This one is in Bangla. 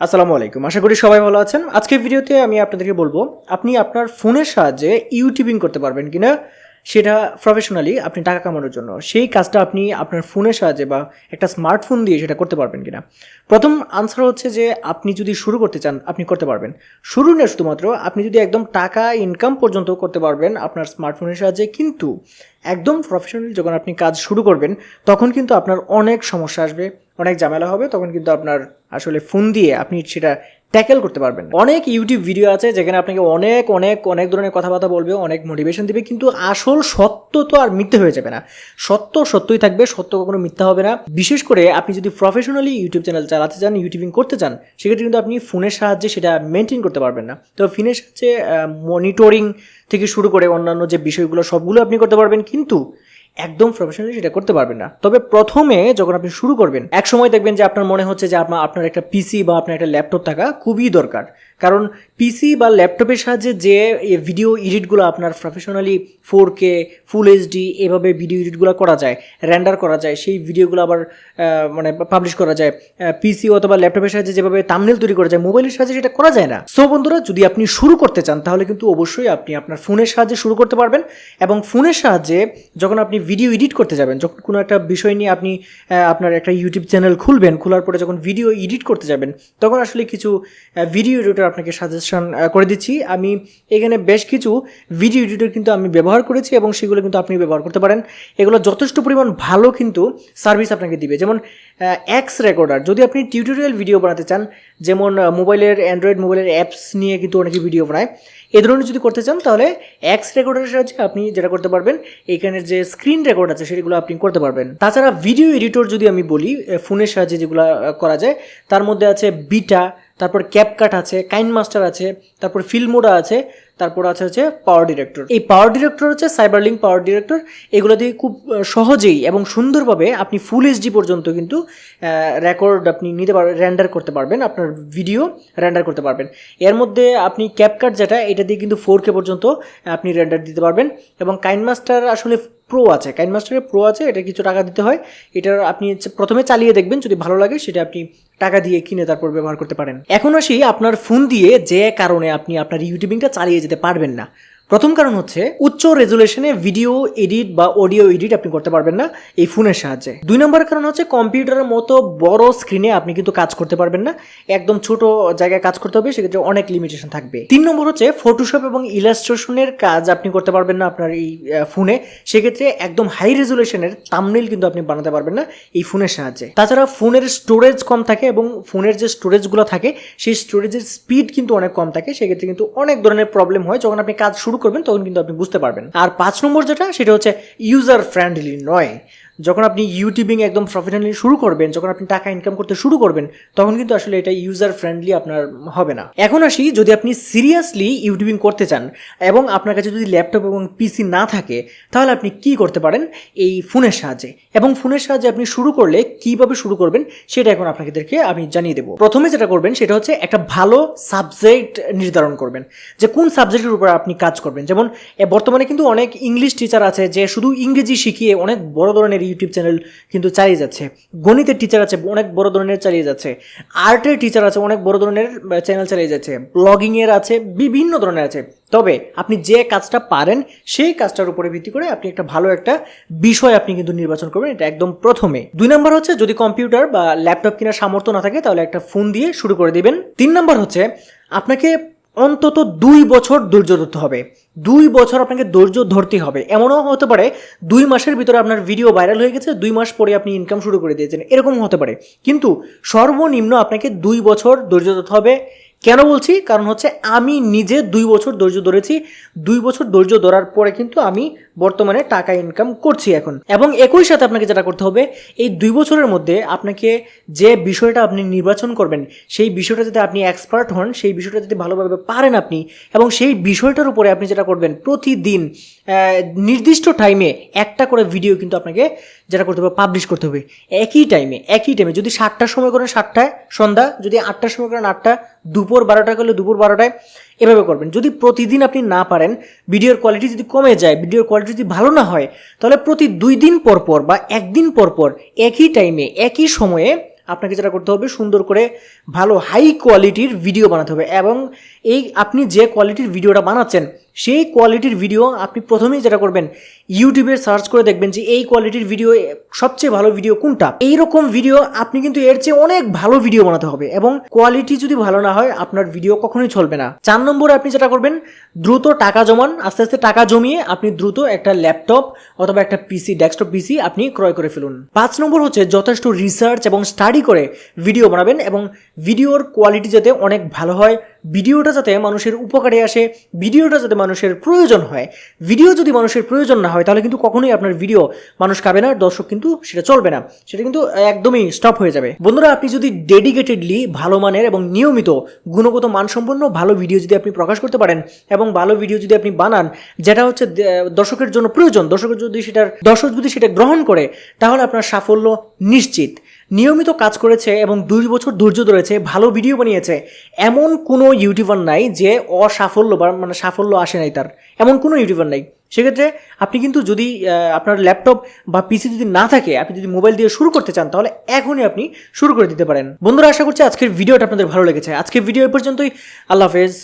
আসসালামু আলাইকুম। আশা করি সবাই ভালো আছেন। আজকের ভিডিওতে আমি আপনাদেরকে বলব, আপনি আপনার ফোনের সাহায্যে ইউটিউবিং করতে পারবেন কিনা? সেটা প্রফেশনালি আপনি টাকা কামানোর জন্য। সেই কাজটা আপনি আপনার ফোনের সাহায্যে বা একটা স্মার্টফোন দিয়ে সেটা করতে পারবেন কিনা। প্রথম আনসার হচ্ছে যে আপনি যদি শুরু করতে চান, আপনি করতে পারবেন। শুরু না শুধুমাত্র, আপনি যদি একদম টাকা ইনকাম পর্যন্ত করতে পারবেন আপনার স্মার্টফোনের সাহায্যে, কিন্তু একদম প্রফেশনালি যখন আপনি কাজ শুরু করবেন, তখন কিন্তু আপনার অনেক সমস্যা আসবে, অনেক ঝামেলা হবে, তখন কিন্তু আপনার আসলে ফোন দিয়ে আপনি সেটা ট্যাকেল করতে পারবেন অনেক ইউটিউব ভিডিও আছে যেখানে আপনাকে অনেক অনেক অনেক ধরনের কথাবার্তা বলবে, অনেক মোটিভেশন দিবে, কিন্তু আসল সত্য তো আর মিথ্যে হয়ে যাবে না। সত্য সত্যই থাকবে, সত্য কখনো মিথ্যা হবে না। বিশেষ করে আপনি যদি প্রফেশনালি ইউটিউব চ্যানেল চালাতে চান ইউটিউবিং করতে চান, সেক্ষেত্রে কিন্তু আপনি ফোনের সাহায্যে সেটা মেনটেন করতে পারবেন না। তো ফোনের সাহায্যে মনিটরিং থেকে শুরু করে অন্যান্য যে বিষয়গুলো, সবগুলো আপনি করতে পারবেন, কিন্তু একদম প্রফেশনালি সেটা করতে পারবেন না। তবে প্রথমে যখন আপনি শুরু করবেন এক সময় দেখবেন যে আপনার মনে হচ্ছে যে আপনার আপনার একটা পিসি বা আপনার একটা ল্যাপটপ থাকা খুবই দরকার। কারণ পিসি বা ল্যাপটপের সাহায্যে যে ভিডিও এডিটগুলো আপনার professionally four K full HD এভাবে ভিডিও এডিটগুলো করা যায় র্যান্ডার করা যায়, সেই ভিডিওগুলো আবার মানে পাবলিশ করা যায়। পিসি অথবা ল্যাপটপের সাহায্যে যেভাবে তামনেল তৈরি করা যায় মোবাইলের সাহায্যে সেটা করা যায় না। সো বন্ধুরা, যদি আপনি শুরু করতে চান, তাহলে কিন্তু অবশ্যই আপনি আপনার ফোনের সাহায্যে শুরু করতে পারবেন এবং ফোনের সাহায্যে যখন আপনি ভিডিও এডিট করতে যাবেন, যখন কোনো একটা বিষয় নিয়ে আপনি আপনার একটা ইউটিউব চ্যানেল খুলবেন, খোলার পরে যখন ভিডিও এডিট করতে যাবেন, তখন আসলে কিছু ভিডিও এডিটর আপনাকে সাজেশন করে দিচ্ছি। আমি এখানে বেশ কিছু ভিডিও এডিটর কিন্তু আমি ব্যবহার করেছি এবং সেগুলো কিন্তু আপনি ব্যবহার করতে পারেন। এগুলো যথেষ্ট পরিমাণ ভালো কিন্তু সার্ভিস আপনাকে দিবে। যেমন এক্স রেকর্ডার যদি আপনি টিউটোরিয়াল ভিডিও বানাতে চান, যেমন মোবাইলের অ্যান্ড্রয়েড মোবাইলের অ্যাপস নিয়ে কিন্তু অনেকে ভিডিও বানায়, এ ধরনের যদি করতে চান, তাহলে এক্স রেকর্ডারের সাহায্যে আপনি যেটা করতে পারবেন, এখানের যে স্ক্রিন রেকর্ড আছে, সেগুলো আপনি করতে পারবেন। তাছাড়া ভিডিও এডিটর যদি আমি বলি ফোনের সাহায্যে যেগুলো করা যায়, তার মধ্যে আছে বিটা তারপর ক্যাপকাট আছে কাইন মাস্টার আছে তারপর ফিল্মোরা আছে তারপর আছে হচ্ছে পাওয়ার ডিরেক্টর এই পাওয়ার ডিরেক্টর হচ্ছে সাইবার লিঙ্ক পাওয়ার ডিরেক্টর এগুলো দিয়ে খুব সহজেই এবং সুন্দরভাবে আপনি ফুল এইচডি পর্যন্ত কিন্তু রেকর্ড আপনি নিতে পারবেন র্যান্ডার করতে পারবেন, আপনার ভিডিও র্যান্ডার করতে পারবেন। এর মধ্যে আপনি ক্যাপকাট যেটা, এটা দিয়ে কিন্তু ফোর কে পর্যন্ত আপনি র্যান্ডার দিতে পারবেন এবং কাইন মাস্টার আসলে প্রো আছে। কাইন মাস্টারের প্রো আছে, এটা কিছু টাকা দিতে হয়। এটার আপনি প্রথমে চালিয়ে দেখবেন, যদি ভালো লাগে সেটা আপনি টাকা দিয়ে কিনে তারপর ব্যবহার করতে পারেন। এখন আসি আপনার ফোন দিয়ে যে কারণে আপনি আপনার ইউটিউবিংটা চালিয়ে যেতে পারবেন না। প্রথম কারণ হচ্ছে, উচ্চ রেজুলেশনে ভিডিও এডিট বা অডিও এডিট আপনি করতে পারবেন না এই ফোনের সাহায্যে। দুই নম্বর কারণ হচ্ছে কম্পিউটারের মতো বড় স্ক্রিনে আপনি কিন্তু কাজ করতে পারবেন না। একদম ছোট জায়গায় কাজ করতে হবে, সেক্ষেত্রে অনেক লিমিটেশন থাকবে। তিন নম্বর হচ্ছে ফটোশপ এবং ইলাস্ট্রেশনের কাজ আপনি করতে পারবেন না আপনার এই ফোনে সেক্ষেত্রে একদম হাই রেজুলেশনের তামনেল কিন্তু আপনি বানাতে পারবেন না এই ফোনের সাহায্যে। তাছাড়া ফোনের স্টোরেজ কম থাকে এবং ফোনের যে স্টোরেজগুলো থাকে, সেই স্টোরেজের স্পিড কিন্তু অনেক কম থাকে। সেক্ষেত্রে কিন্তু অনেক ধরনের প্রবলেম হয়। যখন আপনি কাজ শুরু করবেন, তখন কিন্তু আপনি বুঝতে পারবেন। আর পাঁচ নম্বর যেটা, সেটা হচ্ছে ইউজার ফ্রেন্ডলি নয়। যখন আপনি ইউটিউবিং একদম প্রফেশনালি শুরু করবেন, যখন আপনি টাকা ইনকাম করতে শুরু করবেন, তখন কিন্তু আসলে এটা ইউজার ফ্রেন্ডলি আপনার হবে না। এখন আসি, যদি আপনি সিরিয়াসলি ইউটিউবিং করতে চান এবং আপনার কাছে যদি ল্যাপটপ এবং পিসি না থাকে, তাহলে আপনি কি করতে পারেন? এই ফোনের সাহায্যে। এবং ফোনের সাহায্যে আপনি শুরু করলে কীভাবে শুরু করবেন, সেটা এখন আপনাদেরকে আমি জানিয়ে দেবো। প্রথমে যেটা করবেন, সেটা হচ্ছে একটা ভালো সাবজেক্ট নির্ধারণ করবেন। যে কোন সাবজেক্টের উপর আপনি কাজ করবেন? যেমন বর্তমানে কিন্তু অনেক ইংলিশ টিচার আছে যে শুধু ইংরেজি শিখিয়ে অনেক বড় ধরনের ইউটিউব চ্যানেল কিন্তু চালিয়ে যাচ্ছে। গণিতের টিচার আছে, অনেক বড় ধরনের চালিয়ে যাচ্ছে। আর্টের টিচার আছে, অনেক বড় ধরনের চ্যানেল চালিয়ে যাচ্ছে। ব্লগিংয়ের আছে, বিভিন্ন ধরনের আছে। তবে আপনি যে কাজটা পারেন, সেই কাজটার উপরে ভিত্তি করে আপনি একটা ভালো একটা বিষয় আপনি কিন্তু নির্বাচন করবেন, এটা একদম প্রথমে। দুই নম্বর হচ্ছে, যদি কম্পিউটার বা ল্যাপটপ কেনার সামর্থ্য না থাকে, তাহলে একটা ফোন দিয়ে শুরু করে দিবেন। তিন নম্বর হচ্ছে, আপনাকে অন্তত দুই বছর ধৈর্য ধরতে হবে। দুই বছর আপনাকে ধৈর্য ধরতে হবে। এমনও হতে পারে দুই মাসের ভিতরে আপনার ভিডিও ভাইরাল হয়ে গেছে, দুই মাস পরে আপনি ইনকাম শুরু করে দিয়েছেন। এরকম হতে পারে। কিন্তু সর্বনিম্ন আপনাকে দুই বছর ধৈর্য ধরতে হবে। কেন বলছি? কারণ হচ্ছে আমি নিজে দুই বছর ধৈর্য ধরেছি। দুই বছর ধৈর্য ধরার পরে কিন্তু আমি বর্তমানে টাকা ইনকাম করছি এখন। এবং একই সাথে আপনাকে যেটা করতে হবে, এই দুই বছরের মধ্যে আপনাকে যে বিষয়টা আপনি নির্বাচন করবেন, সেই বিষয়টা যাতে আপনি এক্সপার্ট হন, সেই বিষয়টা যদি ভালোভাবে পারেন আপনি, এবং সেই বিষয়টার উপরে আপনি যেটা করবেন প্রতিদিন নির্দিষ্ট টাইমে একটা করে ভিডিও কিন্তু আপনাকে যেটা করতে হবে পাবলিশ করতে হবে। একই টাইমে একই টাইমে যদি সাতটার সময় করেন সাতটায় সন্ধ্যা, যদি আটটার সময় করেন আটটা, দুপুর বারোটা করলে দুপুর বারোটায় এভাবে করবেন। যদি প্রতিদিন আপনি না পারেন, ভিডিওর কোয়ালিটি যদি কমে যায়, ভিডিওর কোয়ালিটি যদি ভালো না হয়, তাহলে প্রতি দুই দিন পর পর বা একদিন পর পর একই টাইমে একই সময়ে আপনাকে যেটা করতে হবে, সুন্দর করে ভালো হাই কোয়ালিটির ভিডিও বানাতে হবে। এবং এই আপনি যে কোয়ালিটির ভিডিওটা বানাচ্ছেন সেই কোয়ালিটির ভিডিও আপনি প্রথমেই যেটা করবেন ইউটিউবে সার্চ করে দেখবেন যে এই কোয়ালিটির ভিডিও সবচেয়ে ভালো ভিডিও কোনটা। এইরকম ভিডিও আপনি কিন্তু এর চেয়ে অনেক ভালো ভিডিও বানাতে হবে এবং কোয়ালিটি যদি ভালো না হয়, আপনার ভিডিও কখনোই চলবে না। চার নম্বরে আপনি যেটা করবেন, দ্রুত টাকা জমান, আস্তে আস্তে টাকা জমিয়ে আপনি দ্রুত একটা ল্যাপটপ অথবা একটা পিসি ডেস্কটপ পিসি আপনি ক্রয় করে ফেলুন। পাঁচ নম্বর হচ্ছে যথেষ্ট রিসার্চ এবং স্টাডি করে ভিডিও বানাবেন এবং ভিডিওর কোয়ালিটি যাতে অনেক ভালো হয় ভিডিওটা যাতে মানুষের উপকারে আসে, ভিডিওটা যাতে মানুষের প্রয়োজন হয়, ভিডিও যদি মানুষের প্রয়োজন না হয়, তাহলে কিন্তু কখনোই আপনার ভিডিও মানুষ খাবে না দর্শক কিন্তু সেটা চলবে না। সেটা কিন্তু একদমই স্টপ হয়ে যাবে। বন্ধুরা, আপনি যদি ডেডিকেটেডলি ভালো মানের এবং নিয়মিত গুণগত মানসম্পন্ন ভালো ভিডিও যদি আপনি প্রকাশ করতে পারেন এবং ভালো ভিডিও যদি আপনি বানান, যেটা হচ্ছে দর্শকের জন্য প্রয়োজন দর্শকের যদি সেটার, দর্শক যদি সেটা গ্রহণ করে, তাহলে আপনার সাফল্য নিশ্চিত। নিয়মিত কাজ করেছে এবং দুই বছর ধৈর্য ধরেছে, ভালো ভিডিও বানিয়েছে। এমন কোনো ইউটিউবার নাই যে অসাফল্য বা মানে সাফল্য আসে নাই তার। এমন কোনো ইউটিউবার নাই। সেক্ষেত্রে আপনি কিন্তু যদি আপনার ল্যাপটপ বা পিসি যদি না থাকে, আপনি যদি মোবাইল দিয়ে শুরু করতে চান, তাহলে এখনই আপনি শুরু করে দিতে পারেন। বন্ধুরা, আশা করছি আজকের ভিডিওটা আপনাদের ভালো লেগেছে। আজকের ভিডিও এই পর্যন্তই। আল্লাহ হাফেজ।